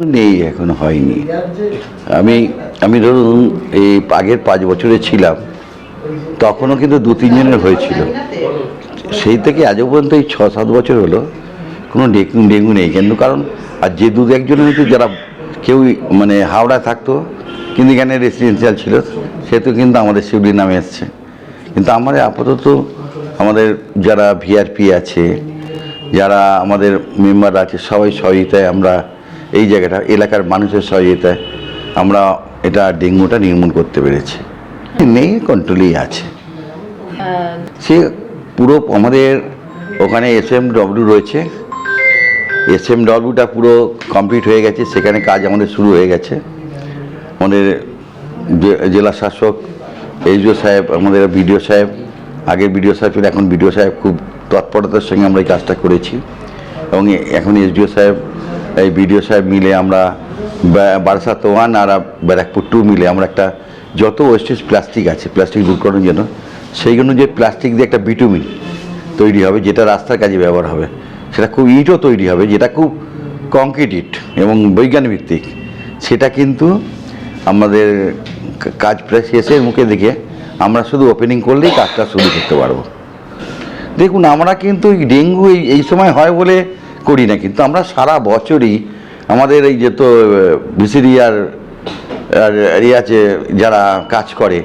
নেই, এখন হয়নি। আমি আমি ধরুন এই আগের পাঁচ বছরে ছিলাম, তখনও কিন্তু দু, তিনজনের হয়েছিল। সেই থেকে আজও পর্যন্ত এই ছ, সাত বছর হলো, কোনো ডেঙ্গু ডেঙ্গু নেই। কিন্তু কারণ আর যে দু, একজনের হচ্ছে যারা কেউ মানে হাওড়ায় থাকতো, কিন্তু এখানে রেসিডেন্সিয়াল ছিল, সে তো কিন্তু আমাদের শিউলির নামে এসছে। কিন্তু আমাদের আপাতত আমাদের যারা ভিআরপি আছে, যারা আমাদের মেম্বার আছে, সবাই সহযোগিতায় আমরা এই জায়গাটা, এলাকার মানুষের সহযোগিতায় আমরা এটা ডেঙ্গুটা নির্মূল করতে পেরেছি। নেই কন্ট্রোলেই আছে। সে পুরো আমাদের ওখানে এস এম ডব্লিউ রয়েছে। এস এম ডব্লিউটা পুরো কমপ্লিট হয়ে গেছে। সেখানে কাজ আমাদের শুরু হয়ে গেছে। আমাদের জেলা শাসক এইচও সাহেব, আমাদের বিডিও সাহেব, আগের বিডিও সাহেব ছিল, এখন বিডিও সাহেব খুব তৎপরতার সঙ্গে আমরা এই কাজটা করেছি। এবং এখন এসডিও সাহেব এই বিডিও সাহেব মিলে আমরা বারাসাত ওয়ান আর ব্যারাকপুর টু মিলে আমরা একটা যত ওয়েস্টেজ প্লাস্টিক আছে প্লাস্টিক দূর করানোর জন্য সেইগুলো যে প্লাস্টিক দিয়ে একটা বিটুমিন তৈরি হবে, যেটা রাস্তার কাজে ব্যবহার হবে, সেটা খুব ইটও তৈরি হবে, যেটা খুব কংক্রিট ইট এবং বৈজ্ঞানিক ভিত্তিক। সেটা কিন্তু আমাদের কাজ প্রায় শেষের মুখে দেখে আমরা শুধু ওপেনিং করলেই কাজটা শুরু করতে পারব। দেখুন, আমরা কিন্তু ডেঙ্গু এই সময় হয় বলে করি না, কিন্তু আমরা সারা বছরই আমাদের এই যে তো ভিসিডি আর আছে যারা কাজ করে,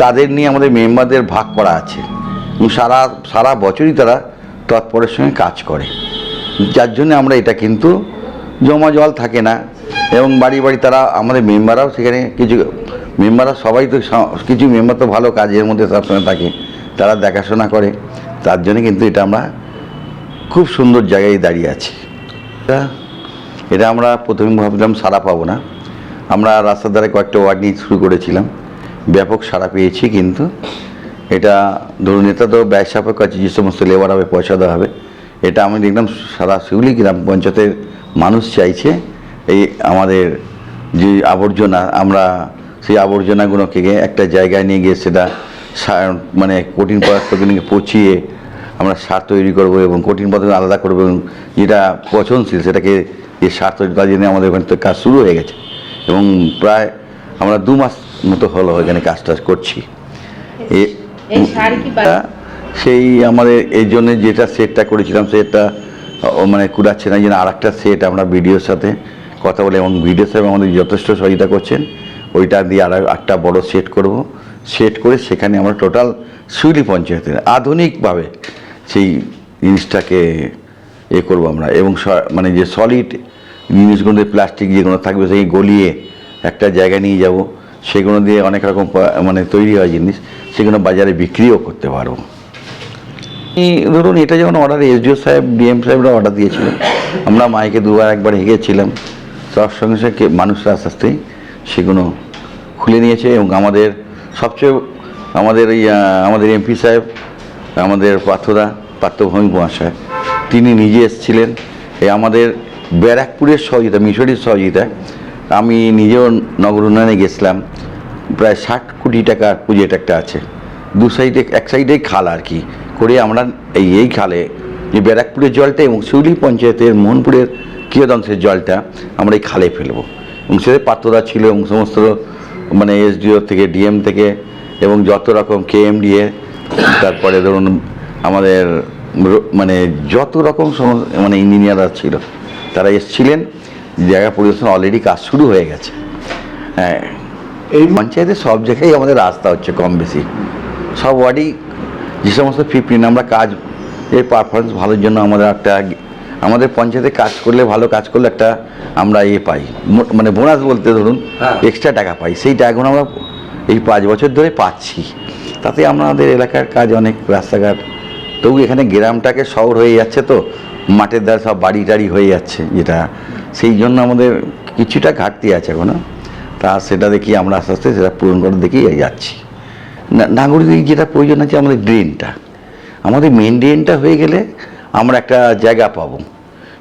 তাদের নিয়ে আমাদের মেম্বারদের ভাগ করা আছে। সারা সারা বছরই তারা তৎপরের সঙ্গে কাজ করে। যার জন্য আমরা এটা কিন্তু জমা জল থাকে না, এবং বাড়ি বাড়ি তারা আমাদের মেম্বাররাও সেখানে কিছু, মেম্বাররা সবাই তো কিছু মেম্বার তো ভালো কাজের মধ্যে সবসময় থাকে, তারা দেখাশোনা করে, তার জন্য কিন্তু এটা আমরা খুব সুন্দর জায়গায় দাঁড়িয়ে আছি। এটা আমরা প্রথমে ভাবলাম সারা পাবো না। আমরা রাস্তার ধারে কয়েকটা ওয়ার্ড নিয়ে শুরু করেছিলাম। ব্যাপক সাড়া পেয়েছি কিন্তু। এটা ধরুন, এটা তো ব্যয় সাপেক্ষ আছে, যে সমস্ত লেবার হবে, পয়সা দেওয়া হবে। এটা আমি দেখলাম সারা শিউলি গ্রাম পঞ্চায়েতের মানুষ চাইছে এই আমাদের যে আবর্জনা, আমরা সেই আবর্জনাগুলোকে একটা জায়গায় নিয়ে গিয়ে সেটা মানে কঠিন পদার্থগুলিকে পচিয়ে আমরা সার তৈরি করব এবং কঠিন পদার্থ আলাদা করব এবং যেটা পচনশীল সেটাকে যে সার তৈরি করার জন্য আমাদের ওখানে তো কাজ শুরু হয়ে গেছে। এবং প্রায় আমরা দু মাস মতো হলো এখানে কাজটা করছি। এ- এই সার কি পা- তা সেই আমাদের এই জন্য যেটা সেটটা করেছিলাম সেটটা মানে কুড়াচ্ছে না এই জন্য আর একটা সেট আমরা ভিডিওর সাথে কথা বলে এবং ভিডিও সাহেব আমাদের যথেষ্ট সহযোগিতা করছেন। ওইটা দিয়ে আর একটা বড় সেট করব। সেট করে সেখানে আমরা টোটাল শিউলি পঞ্চায়েতের আধুনিকভাবে সেই জিনিসটাকে এ করব আমরা। এবং মানে যে সলিড জিনিসগুলো প্লাস্টিক যেগুলো থাকবে সেই গলিয়ে একটা জায়গায় নিয়ে যাব। সেগুলো দিয়ে অনেক রকম মানে তৈরি হয় জিনিস, সেগুলো বাজারে বিক্রিও করতে পারব। এই ধরুন এটা যেমন অর্ডার এসডিও সাহেব ডিএম সাহেবরা অর্ডার দিয়েছিল, আমরা মাইকে দুবার একবার হেগেছিলাম। তার সঙ্গে সঙ্গে মানুষরা আস্তে আস্তে সেগুলো খুলে নিয়েছে এবং আমাদের সবচেয়ে, আমাদের আমাদের এমপি সাহেব আমাদের পার্থদা পার্থভূমি মহাশয়, তিনি নিজে এসেছিলেন। এই আমাদের ব্যারাকপুরের সহযোগিতা, মিশরের সহযোগিতায় আমি নিজেও নগর উন্নয়নে গেছিলাম। প্রায় ষাট কোটি টাকার প্রজেক্ট একটা আছে। দু সাইডে এক সাইডেই খাল আর কি। করে আমরা এই এই খালে, যে ব্যারাকপুরের জলটা এবং শিউলি পঞ্চায়েতের মোহনপুরের কিয়দংশের জলটা আমরা এই খালে ফেলব। এবং সেটা পাত্ররা ছিল এবং সমস্ত মানে এসডিও থেকে, ডিএম থেকে এবং যত রকম কেএমডিএ তারপরে ধরুন আমাদের মানে যত রকম মানে ইঞ্জিনিয়াররা ছিল তারা এসছিলেন জায়গা পরিদর্শন অলরেডি কাজ শুরু হয়ে গেছে। হ্যাঁ এই পঞ্চায়েতে সব জায়গায় আমাদের রাস্তা হচ্ছে কম বেশি। সব ওয়ার্ডই যে সমস্ত ফিফটিন আমরা কাজ এর পারফরমেন্স ভালোর জন্য আমাদের একটা আমাদের পঞ্চায়েতে কাজ করলে ভালো কাজ করলে একটা আমরা ইয়ে পাই। মানে বোনাস বলতে ধরুন হ্যাঁ। এক্সট্রা টাকা পাই। সেই টাকাগুলো আমরা এই পাঁচ বছর ধরে পাচ্ছি। তাতে আমাদের এলাকার কাজ অনেক, রাস্তাঘাট। তবু এখানে গ্রামটাকে শহর হয়ে যাচ্ছে তো, মাঠের ধারে সব বাড়ি টাড়ি হয়ে যাচ্ছে যেটা। সেই জন্য আমাদের কিছুটা ঘাটতি আছে এখনও। তা সেটা দেখি আমরা আস্তে আস্তে সেটা পূরণ করে দেখেই যাচ্ছি। নাগরিক যেটা প্রয়োজন আছে আমাদের ড্রেনটা। আমাদের মেন ড্রেনটা হয়ে গেলে আমরা একটা জায়গা পাবো।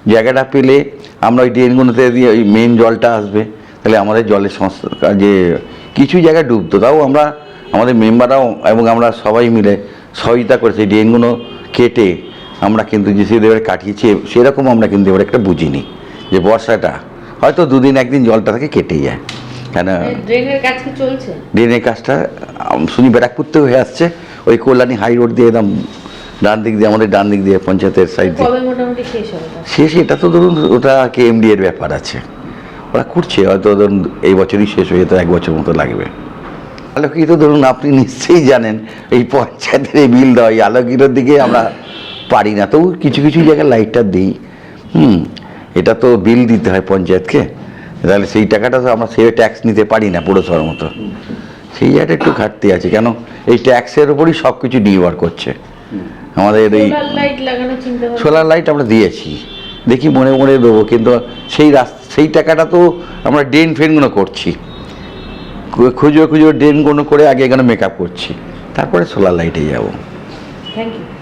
জায়গাটা পেলে আমরা ওই ড্রেনগুলোতে দিয়ে ওই মেন জলটা আসবে। তাহলে আমাদের জলের সংস্থা যে কিছু জায়গায় ডুবতো, তাও আমরা আমাদের মেম্বাররাও এবং আমরা সবাই মিলে সহযোগিতা করেছি। ড্রেনগুলো কেটে আমরা কিন্তু যে সেভাবে কাটিয়েছি। সেরকম আমরা কিন্তু এবার একটা বুঝিনি যে বর্ষাটা হয়তো দুদিন একদিন জলটা থেকে কেটে যায়। কেন? ড্রেনের কাজটা শুনি ব্যারাকপুর থেকে হয়ে আসছে। ওই কল্যাণী হাই রোড দিয়ে একদম ডান দিক দিয়ে আমাদের ডান দিক দিয়ে পঞ্চায়েতের সাইড দিয়ে। শেষ শেষ এটা তো ধরুন ওটা কে এমডি এর ব্যাপার আছে। ওরা করছে হয়তো ধরুন এই বছরই শেষ হয়ে যেতে এক বছর মতো লাগবে। আলোকিত ধরুন আপনি নিশ্চয়ই জানেন এই পঞ্চায়েতের এই বিল দেওয়া এই আলোকিতর দিকে আমরা পারি না। তবু কিছু কিছু জায়গায় লাইটটা দিই। হুম এটা তো বিল দিতে হয় পঞ্চায়েতকে। তাহলে সেই টাকাটা তো আমরা সেই ট্যাক্স নিতে পারি না পুরসভার মতো। সেই জায়গাটা একটু ঘাটতি আছে। কেন? এই ট্যাক্সের ওপরই সব কিছু নির্ভর করছে। আমাদের এই সোলার লাইট আমরা দিয়েছি। দেখি মনে মনে দেবো কিন্তু সেই রাস্তা সেই টাকাটা তো আমরা ড্রেন ফেনগুলো করছি। খুঁজো খুঁজো ড্রেনগুলো করে আগে এখানে মেকআপ করছি। তারপরে সোলার লাইটে যাব। Thank you